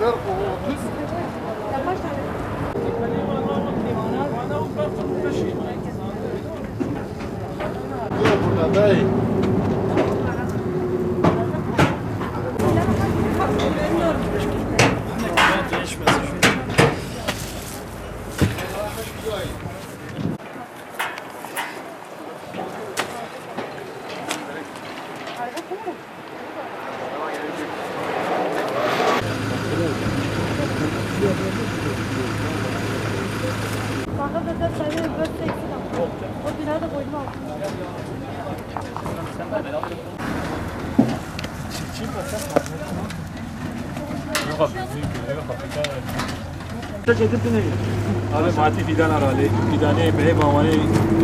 Burada dayı. Kanka da seni böyle eksik ama. O binada koydum altına. Abi Fatih Fidan aralı. Fidan'ı behe mamani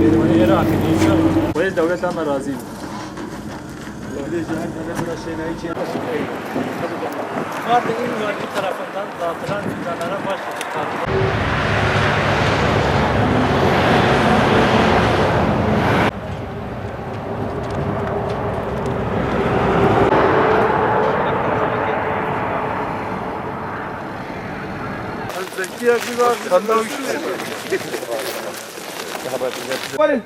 berimani yere afiyet inşallah. Bu yüzden devlet ama razıyım. Mardin'in yönetimi tarafından dağıtılan fidanlara başladık. Varın.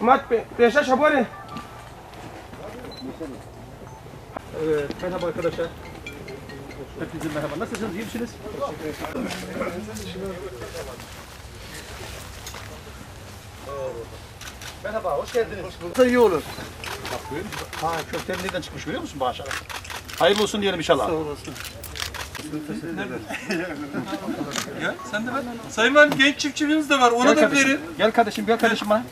Mat be, peşa şabarın. Evet, merhaba arkadaşlar. Hepinize merhaba. Nasılsınız? İyi misiniz? Merhaba, hoş geldiniz. Burada iyi olur. Bak görüyor musun? Ha, kökleri nereden çıkmış görüyor musun maşallah? Hayırlı olsun diyelim inşallah. Sağ olasın. Ya sen de ben. Sayın Valim genç çiftçimiz de var. Ona da kardeşim, verin. gel kardeşim, gel kardeşim bana.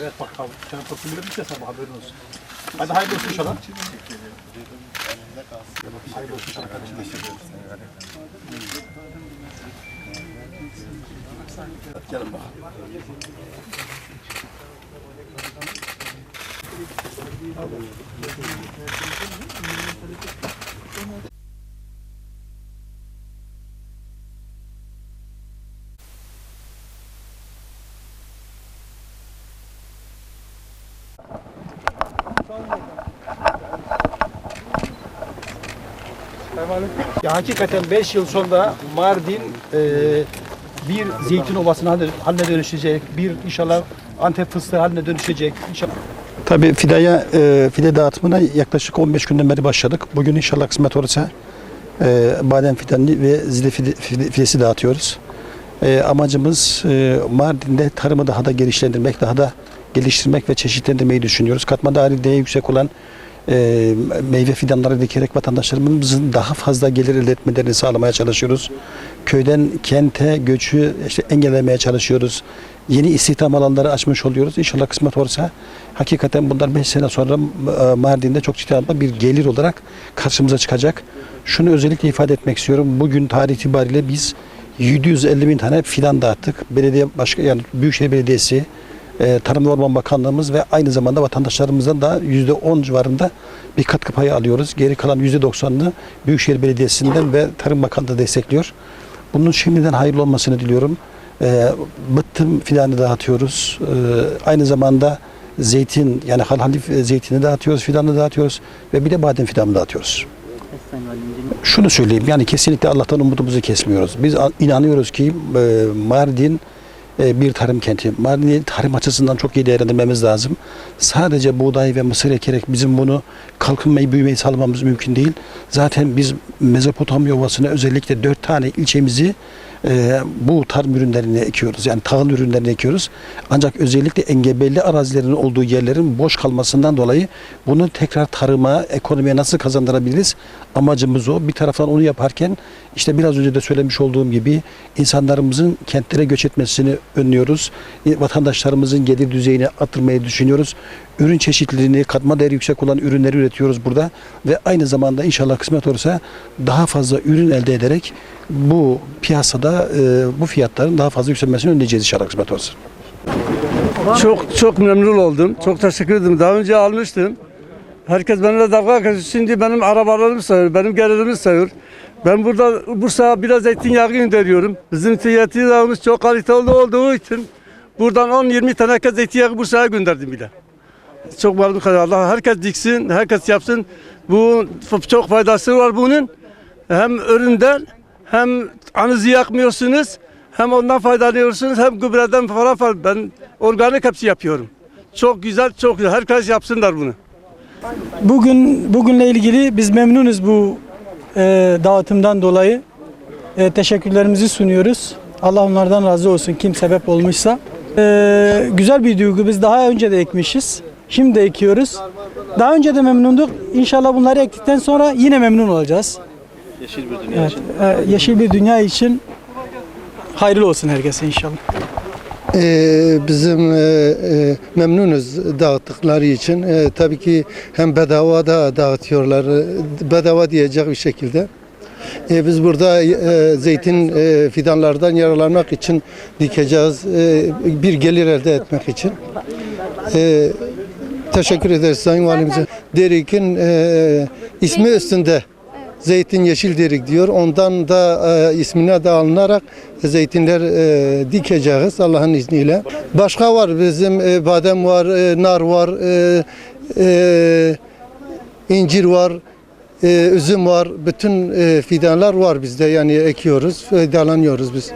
Evet bak canım toplumuyla bir sabah haberin olsun. Hadi hayırlı olsun inşallah. Hayırlı olsun inşallah kardeşim. Gelin bakalım. Ya hakikaten 5 yıl sonra Mardin e, bir zeytin ovasına haline, dönüşecek. Bir inşallah Antep fıstığı haline dönüşecek. İnşallah. Tabii fideye, e, fide dağıtımına yaklaşık 15 günden beri başladık. Bugün inşallah kısmet olursa e, badem fidanı ve zile fide, fide- fidesi dağıtıyoruz. E, amacımız e, Mardin'de tarımı daha da geliştirmek, daha da geliştirmek ve çeşitlendirmeyi düşünüyoruz. Katma değeri değeri yüksek olan e, meyve fidanları dikerek vatandaşlarımızın daha fazla gelir elde etmelerini sağlamaya çalışıyoruz. Köyden kente göçü işte engellemeye çalışıyoruz. Yeni istihdam alanları açmış oluyoruz. İnşallah kısmet olursa hakikaten bunlar 5 sene sonra e, Mardin'de çok ciddi anlamda bir gelir olarak karşımıza çıkacak. Şunu özellikle ifade etmek istiyorum. Bugün tarih itibariyle biz 750 bin tane fidan dağıttık. Belediye başka yani Büyükşehir Belediyesi, e, Tarım ve Orman Bakanlığımız ve aynı zamanda vatandaşlarımızdan da %10 civarında bir katkı payı alıyoruz. Geri kalan %90'ını Büyükşehir Belediyesi'nden ve Tarım Bakanlığı destekliyor. Bunun şimdiden hayırlı olmasını diliyorum. E, bıttım fidanı dağıtıyoruz. E, aynı zamanda zeytin yani halhalif zeytini dağıtıyoruz, fidanı dağıtıyoruz ve bir de badem fidanı dağıtıyoruz. Şunu söyleyeyim yani kesinlikle Allah'tan umudumuzu kesmiyoruz. Biz inanıyoruz ki e, Mardin e, bir tarım kenti. Mardin'i tarım açısından çok iyi değerlendirmemiz lazım. Sadece buğday ve mısır ekerek bizim bunu kalkınmayı, büyümeyi sağlamamız mümkün değil. Zaten biz Mezopotamya Ovası'na özellikle dört tane ilçemizi e, bu tarım ürünlerini ekiyoruz. Yani tahıl ürünlerini ekiyoruz. Ancak özellikle engebeli arazilerin olduğu yerlerin boş kalmasından dolayı bunu tekrar tarıma, ekonomiye nasıl kazandırabiliriz? Amacımız o. Bir taraftan onu yaparken işte biraz önce de söylemiş olduğum gibi insanlarımızın kentlere göç etmesini önlüyoruz. E, Vatandaşlarımızın gelir düzeyini arttırmayı düşünüyoruz. Ürün çeşitliliğini, katma değeri yüksek olan ürünleri üretiyoruz burada ve aynı zamanda inşallah kısmet olursa daha fazla ürün elde ederek bu piyasada e, bu fiyatların daha fazla yükselmesini önleyeceğiz inşallah kısmet olursa. Çok çok memnun oldum. Çok teşekkür ederim. Daha önce almıştım. Herkes benimle dalga geçiyor. Şimdi benim arabalarımı sayıyor, benim gelirimi sayıyor. Ben burada Bursa'ya biraz zeytinyağı gönderiyorum. Bizim zeytinyağımız çok kaliteli olduğu için buradan 10-20 tane zeytinyağı Bursa'ya gönderdim bile. çok memnun kaldım. Allah herkes diksin, herkes yapsın. Bu çok faydası var bunun. Hem üründen hem anızı yakmıyorsunuz. Hem ondan faydalanıyorsunuz hem gübreden falan falan. Ben organik hepsi yapıyorum. Çok güzel, çok güzel. Herkes yapsınlar bunu. Bugün bugünle ilgili biz memnunuz bu e, dağıtımdan dolayı. E, teşekkürlerimizi sunuyoruz. Allah onlardan razı olsun kim sebep olmuşsa. E, güzel bir duygu. Biz daha önce de ekmişiz. Şimdi de ekiyoruz. Daha önce de memnunduk. İnşallah bunları ektikten sonra yine memnun olacağız. Yeşil bir dünya için. yeşil bir dünya için hayırlı olsun herkese inşallah. Ee, bizim e, e, memnunuz dağıttıkları için. E, tabii ki hem bedava da dağıtıyorlar. Bedava diyecek bir şekilde. E, biz burada e, zeytin e, fidanlardan yararlanmak için dikeceğiz. E, bir gelir elde etmek için. E, teşekkür ederiz Sayın Valimize. Derik'in e, ismi üstünde. Zeytin yeşil derik diyor. Ondan da e, ismine de alınarak zeytinler e, dikeceğiz Allah'ın izniyle. Başka var bizim e, badem var, e, nar var, e, e, incir var, e, üzüm var. Bütün e, fidanlar var bizde yani ekiyoruz, faydalanıyoruz biz.